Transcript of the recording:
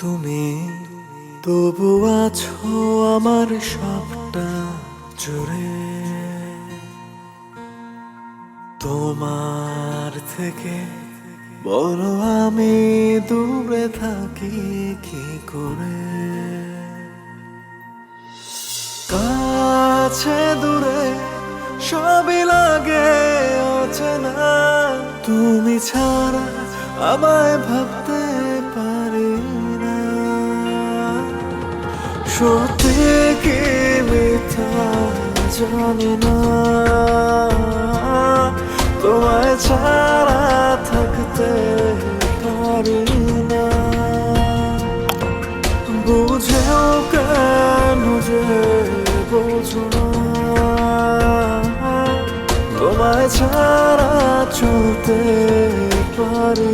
তুমি, তবু আছো আমার সবটা জুড়ে। তোমার থেকে বলো আমি দূরে থাকি কি করে? কাছে দূরে সবই লাগে অচেনা। তুমি ছাড়া আমায় ভাবতে পারি সত্যি কি মিথ্যা জানি না। তোমায় ছাড়া থাকতে পারি না। বুঝেও কেন যে বোঝো না। তোমায় ছাড়া চলতে পারি